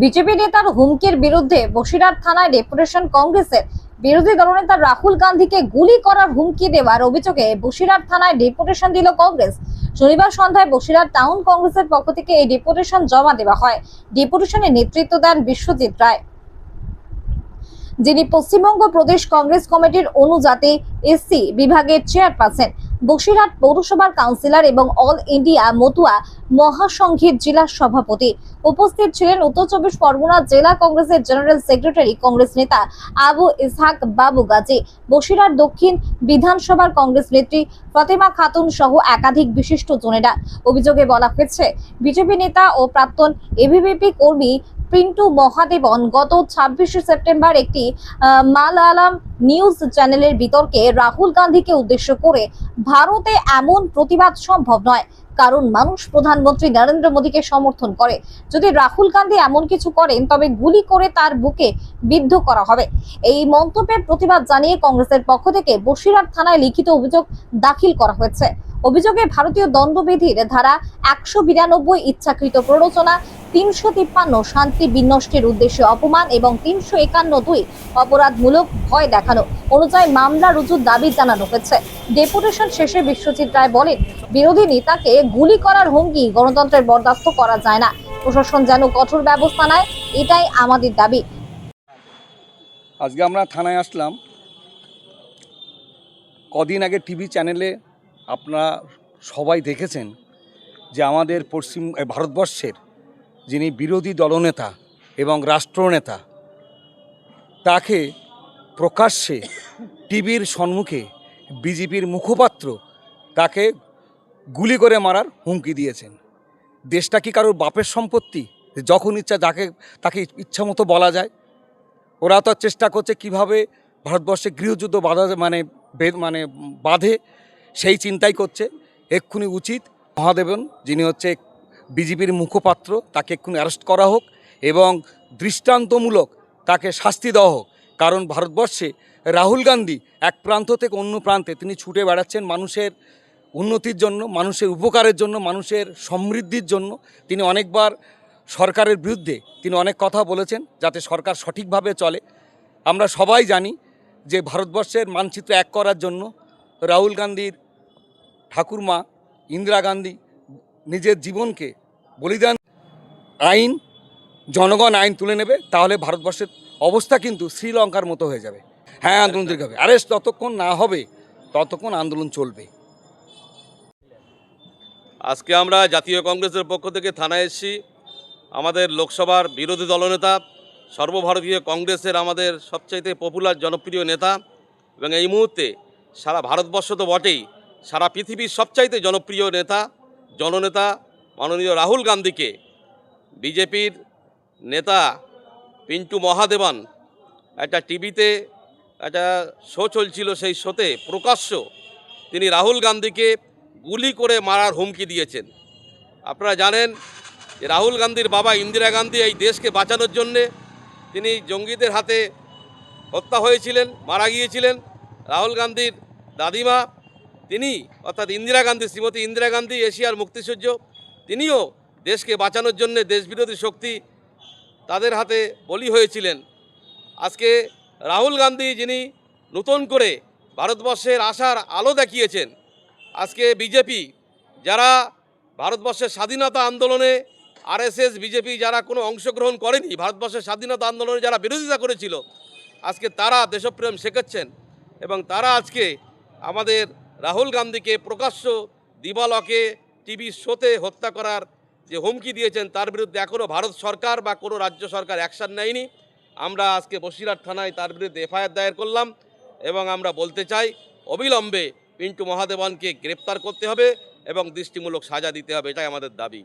BJP নেতার হুমকির বিরুদ্ধে বসিরহাট থানায় ডেপুটেশন কংগ্রেসের বিরোধী দলনেতা রাহুল গান্ধীকে গুলি করার হুমকি দেওয়ার অভিযোগে বসিরহাট থানায় ডেপুটেশন দিল কংগ্রেস। শনিবার সন্ধ্যায় বসিরহাট টাউন কংগ্রেসের পক্ষ থেকে এই ডেপুটেশন জমা দেওয়া হয়। ডেপুটেশনে নেতৃত্ব দেন বিশ্বজিৎ রায়। যিনি পশ্চিমবঙ্গ প্রদেশ কংগ্রেস কমিটির অনুজাতি, এসসি বিভাগের চেয়ারপারসন। বসিরহাট পৌরসভার কাউন্সিলর এবং অল ইন্ডিয়া মতুয়া মহাসংঘের জেলা সভাপতি। উপস্থিত ছিলেন উত্তর চব্বিশ পরগনা জেলা কংগ্রেসের জেনারেল সেক্রেটারি কংগ্রেস নেতা আবু ইসহাক বাবু গাজী, বসিরহাট দক্ষিণ বিধানসভার কংগ্রেস নেত্রী ফতেমা খাতুন সহ একাধিক বিশিষ্ট জনেরা। অভিযোগে বলা হয়েছে, বিজেপি নেতা ও প্রাক্তন এবিভিপি কর্মী পিন্টু মহাদেবন গত ছাব্বিশে সেপ্টেম্বর একটি আহ, মালায়ালাম নিউজ চ্যানেলের বিতর্কে রাহুল গান্ধীকে উদ্দেশ্য করে ভারতে এমন প্রতিবাদ সম্ভব নয়। কারণ মানুষ প্রধানমন্ত্রী নরেন্দ্র মোদীকে সমর্থন করে। যদি রাহুল গান্ধী এমন কিছু করেন তবে গুলি করে তার বুকে বিদ্ধ করা হবে। এই মন্তব্যের প্রতিবাদ জানিয়ে কংগ্রেসের পক্ষ থেকে বসিরহাট থানায় লিখিত অভিযোগ দাখিল করা হয়েছে। অভিযোগে ভারতীয় দণ্ডবিধির ধারা একশো বিরানব্বই ইচ্ছাকৃত প্ররোচনা, তিনশো তিপ্পান্ন শান্তি বিনষ্টের উদ্দেশ্যে অপমান এবং তিনশো একান্ন দুই অপরাধমূলক ভয় দেখানো। অনুযায়ী মামলা রুজুর দাবি জানানো হয়েছে। ডেপুটেশন শেষে বিশ্বজিৎ রায় বলেন, বিরোধী নেতাকে গুলি করার হুমকি গণতন্ত্রের বরদাস্ত করা যায় না। প্রশাসন যেন কঠোর ব্যবস্থা নেয়, এটাই আমাদের দাবি। আজকে আমরা থানায় আসলাম। কদিন আগে টিভি চ্যানেলে আপনারা সবাই দেখেছেন যে আমাদের পশ্চিম ভারতবর্ষের যিনি বিরোধী দলনেতা এবং রাষ্ট্রনেতা, তাকে প্রকাশ্যে টিভির সম্মুখে বিজেপির মুখপাত্র তাকে গুলি করে মারার হুমকি দিয়েছেন। দেশটা কি কারোর বাপের সম্পত্তি? যখন ইচ্ছা যাকে, তাকে ইচ্ছা মতো বলা যায়। ওরা তো চেষ্টা করছে কীভাবে ভারতবর্ষে গৃহযুদ্ধ বাধা মানে মানে বাঁধে। সেই চিন্তাই করছে, এক্ষুনি উচিত মহাদেবন, যিনি হচ্ছে বিজেপির মুখপাত্র, তাকে এক্ষুনি অ্যারেস্ট করা হোক এবং দৃষ্টান্তমূলক তাকে শাস্তি দেওয়া হোক। কারণ ভারতবর্ষে রাহুল গান্ধী এক প্রান্ত থেকে অন্য প্রান্তে, তিনি ছুটে বেড়াচ্ছেন মানুষের উন্নতির জন্য, মানুষের উপকারের জন্য, মানুষের সমৃদ্ধির জন্য। তিনি অনেকবার সরকারের বিরুদ্ধে তিনি অনেক কথা বলেছেন যাতে সরকার সঠিকভাবে চলে। আমরা সবাই জানি যে ভারতবর্ষের মানচিত্র এক করার জন্য রাহুল গান্ধীর ঠাকুরমা ইন্দিরা গান্ধী নিজের জীবনকে বলিদান আইন, জনগণ আইন তুলে নেবে, তাহলে ভারতবর্ষের অবস্থা কিন্তু শ্রীলঙ্কার মতো হয়ে যাবে। হ্যাঁ আন্দোলন দীর্ঘ হবে। আরে, ততক্ষণ না হবে, ততক্ষণ আন্দোলন চলবে। আজকে আমরা জাতীয় কংগ্রেসের পক্ষ থেকে থানায় এসেছি। আমাদের লোকসভার বিরোধী দলনেতা, সর্বভারতীয় কংগ্রেসের আমাদের সবচাইতে পপুলার জনপ্রিয় নেতা। এবং এই মুহূর্তে সারা ভারতবর্ষ তো বটেই সারা পৃথিবীর সবচাইতে জনপ্রিয় নেতা, জননেতা মাননীয় রাহুল গান্ধীকে বিজেপির নেতা পিন্টু মহাদেবান একটা টিভিতে একটা শো চলছিল সেই শোতে প্রকাশ্য তিনি রাহুল গান্ধীকে গুলি করে মারার হুমকি দিয়েছেন। আপনারা জানেন যে রাহুল গান্ধীর বাবা ইন্দিরা গান্ধী এই দেশকে বাঁচানোর জন্যে তিনি জঙ্গিদের হাতে হত্যা হয়েছিলেন, মারা গিয়েছিলেন। রাহুল গান্ধীর দাদিমা তিনি, অর্থাৎ ইন্দিরা গান্ধী, শ্রীমতী ইন্দিরা গান্ধী, এশিয়ার মুক্তিসূর্য, তিনিও দেশকে বাঁচানোর জন্য দেশবিরোধী শক্তি তাদের হাতে বলি হয়েছিলেন। আজকে রাহুল গান্ধী যিনি নতুন করে ভারতবর্ষের আশার আলো দেখিয়েছেন, আজকে বিজেপি যারা ভারতবর্ষের স্বাধীনতা আন্দোলনে আরএসএস, বিজেপি যারা কোনো অংশগ্রহণ করেনি, ভারতবর্ষের স্বাধীনতা আন্দোলনে যারা বিরোধিতা করেছিল, আজকে তারা দেশপ্রেম শেখাচ্ছেন এবং তারা আজকে আমাদের রাহুল গান্ধীকে প্রকাশ্য দিবালকে টিভি শোতে হত্যা করার যে হুমকি দিয়েছেন তার বিরুদ্ধে এখনও ভারত সরকার বা কোনো রাজ্য সরকার অ্যাকশান নেয়নি। আমরা আজকে বসিরহাট থানায় তার বিরুদ্ধে এফআইআর দায়ের করলাম এবং আমরা বলতে চাই, অবিলম্বে পিন্টু মহাদেবনকে গ্রেপ্তার করতে হবে এবং দৃষ্টিমূলক সাজা দিতে হবে, এটাই আমাদের দাবি।